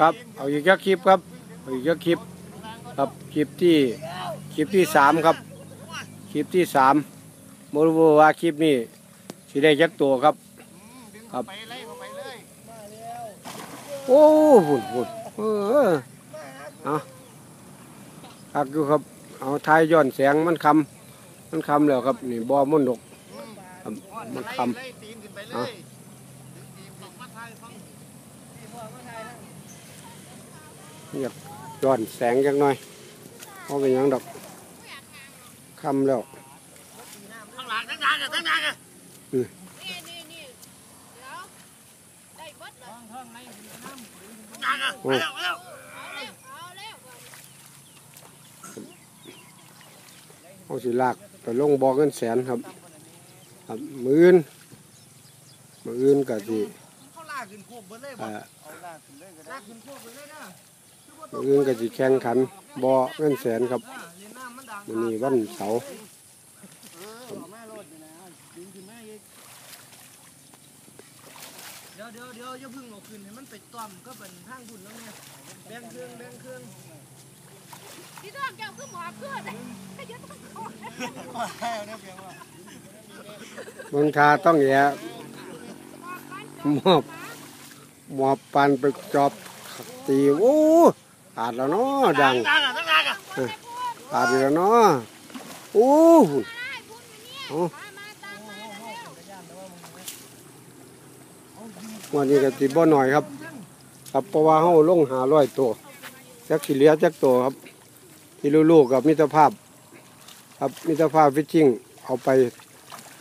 ครับเอาอีกสักคลิปครับเอาอีกสักคลิปครับคลิปที่คลิปที่สามครับคลิปที่สามโมรู้ว่าคลิปนี้สิได้จักตัวครับ ครับไปเลยไปเลยโอ้หุ่นหุ่นเออเอาคักอยู่ครับเอาทายย้อนแสงมันคำมันคำแล้วครับนี่บอมันดกครับมันคเลยตีนขึ้นไปเลเอา ยตีนบ อยอยากย้อนแสงจักหน่อยเพราะเป็นยังดอกคำแล้วข้างหลังข้งหลังข้างหลังนี่นี่นี่เดี๋ยวได้เบิดเลยข้างหลังไปแล้วไปแล้วเอาแล้วเอาแล้วเอาสิลากไปลงบอกเงินแสนครับครับมืออื่นมืออื่นก็สิเขาลากขึ้นโคกเบิดเลยบ่เอ่อเอาลากขึ้นเลยก็ได้ลากขึ้นโคกเบิดเลยนะ มืออื่นก็สิแข่งขันบอเงินแสนครับอ่าเรียนน้ำมันดังมันนี้วันเสาร์เออเอาแม่รถอยู่นะดึงขึ้นมาอีกเดี๋ยวเดี๋ยวเดี๋ยวอย่าเพึ่งเอาขึ้นให้มันไปต้อมก็เป็นทางบุญแล้วเนี่ยแบ่งเครื่องแบ่งเครื่องที่ท้องแก้วคือหมอเพื่อนให้ยศต้องขอเนี่ยเพียงว่าเมืองทาต้องแย่มอบมอบปันไปจอบตีโอ้ ขาดแล้วเนาะดังดังอะดังอะขาดอีกแล้วเนาะโอ้เอามามาตามมาแล้ววันนี้ก็ติบ่หน่อยครับครับเพราะว่าเฮาลงหาร้อยตัวจักสิเหลือจักตัวครับ ที่ลูกๆกับมิตรภาพ ครับมิตรภาพฟิชชิ่งเอาไป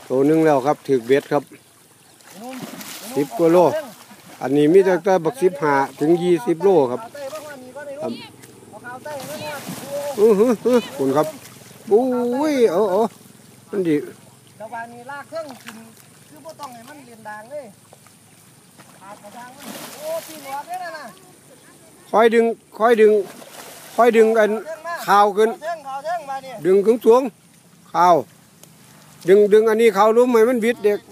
ตัวหนึงแล้วครับถือเบ็ดครับสิบกว่าโล อันนี้มีตั้งแต่บักสิบหาถึงยี่สิบโลครับ เต้บ้างว่ามีก็ได้รู้เอาขาวเต้ไม่ได้อือหือหือคุณครับบุ้ยเออเออมันดีระหว่างนี้ลากเครื่องกินคือบ่ต้องให้มันเรียนดังเลยขาดกระทางมันโอ้ปีนหัวได้แล้วนะคอยดึงคอยดึงคอยดึงอันเครื่องมาข่าวขึ้นเครื่องขาวเครื่องมาเนี่ยดึงขึ้นสูงข่าวดึงดึงอันนี้ข่าวรู้ไหมมันบิดเด็กเ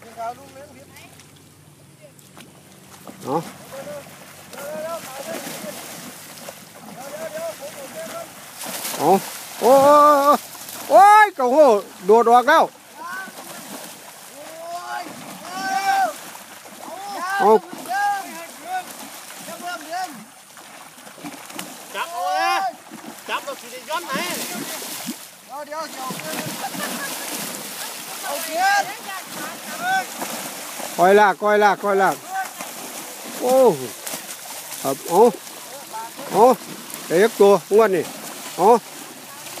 ครื่องขาวลูกเล่นผิดเนาะ เร็วๆขาวเครื่องผิดเดี๋ยวเดี๋ยวผมเอาเครื่องก่อน เอาโอ้โอ้ยกระโหโดดออกแล้วโอ้ยเร็วเอาเร็วเครื่องเครื่องเริ่มเริ่มจับเอาเอ้จับเราสิได้ย้อนไหนเดี๋ยวเดี๋ยวเดี๋ยวเอาเครื่องคอยลากคอยลากคอยลากโอ้ครับเอาเอาเด็กตัวงวดนี่ เอา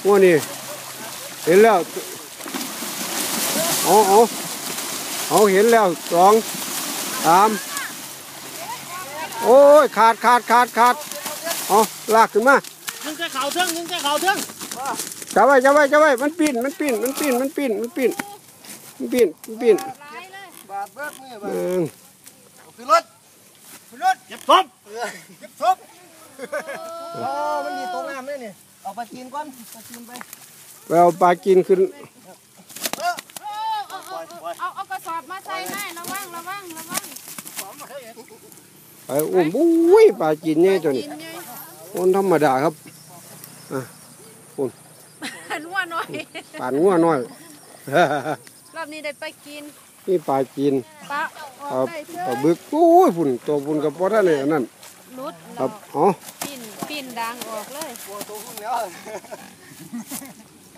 งวดนี่เห็นแล้วเอาเอาเอาเห็นแล้วสองสามโอ้ยขาดขาดขาดขาดเอาลากขึ้นมายิงแค่เขาเทิงยิงแค่เขาเทิงจับไว้จับไว้จับไว้มันปีนมันปีนมันปีนมันปีนมันปีนมันปีนมันปีนหลายเลยบาดเบิดมือเอบาดอขึ้นรถขึ้นรถเก็บศพเก็บศพ เอาไปกินก่อนไปกินไปไปเอาปลากินขึ้นเออเอาเอาเอาเอาเอากระสอบมาใส่ให้ระวังระวังระวังไปอุ้มบุ้ยปลากินเนี่ยตัวนี้กินไงคนธรรมดาครับนัวหน่อยปานงัวน้อยรอบนี้ได้ไปกินนี่ปลากินปลาอคอรักบได้เถปลาอะบึกโอ้ยฝุ่นตัวฝุ่นกับพอท่านเลยอันนั่นรุดครัเราบอ๋อ ปิ่นปิ่นดังออกเลยตัวตัวพุ่งแล้ว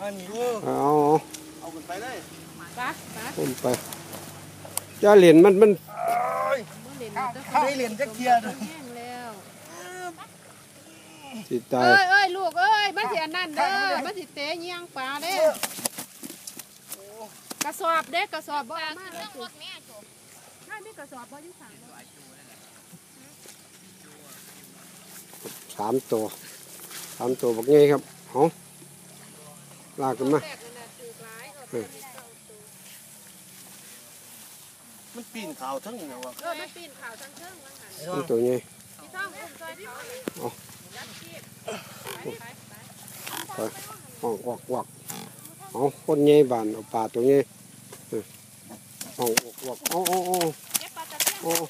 อันนี้เอาเอาเอาขึ้นไปเลยปลาปลาผมไปจะเหรียญมันมันบ่เล่นแล้วแต่ได้เหรียญจักเทียร์แห้งแล้วสิตายเอ้ยเอ้ยลูกเอ้ยมันสิอันนั้นเด้อมันสิเตะเงียงปลาเด้กระสอบเด้กระสอบบ่เอามาแล้วสิถ้ามีกระสอบบ่อยู่ข้างบ่ สามตัวสามตัวบักไงครับเอาลากขึ้นมาแรกนั่นน่ะถือหลายเอาไปให้เจ้าตัวมันปีนเขาทั้งเนี่ยวะเออมันปีนเขาทั้งเทิงว่าหั่นนี่ตัวนี้พี่ต้องอุ้มซอยเขานี่เอายัดชีพไปไปไปไปออกออกออกเอาคนใหญ่บานเอาปลาตัวใหญ่เออเอาออกออกเอาเอาเอาเก็บปลาตะเพียนเอา น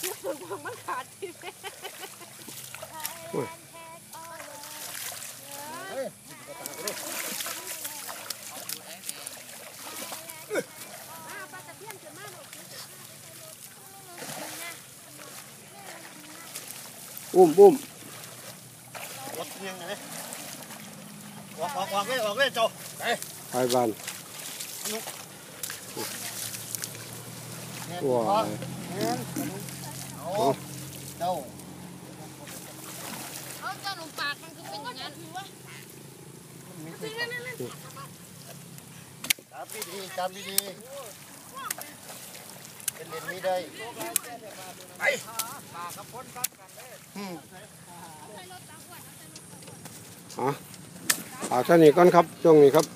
ทาง มันขาดที่แม่เฮ้ยอ้าวปลาตะเพียนขึ้นมาลูกอุ้มอุ้มรถยังไงออกออกออกเลยออกเลยเจ้าไปไปบ้านแม่นว้าพ่อวแม่น เอาเจ้าเอาเจ้าหนุ่มปากมันคือเป็นอย่างนั้นจับดีๆจับดีๆเป็นเล่นไม่ได้ไปปากกับพ้นซัดกันเลยอืมอะเอาเท่านี้ก่อนครับช่วงนี้ครับ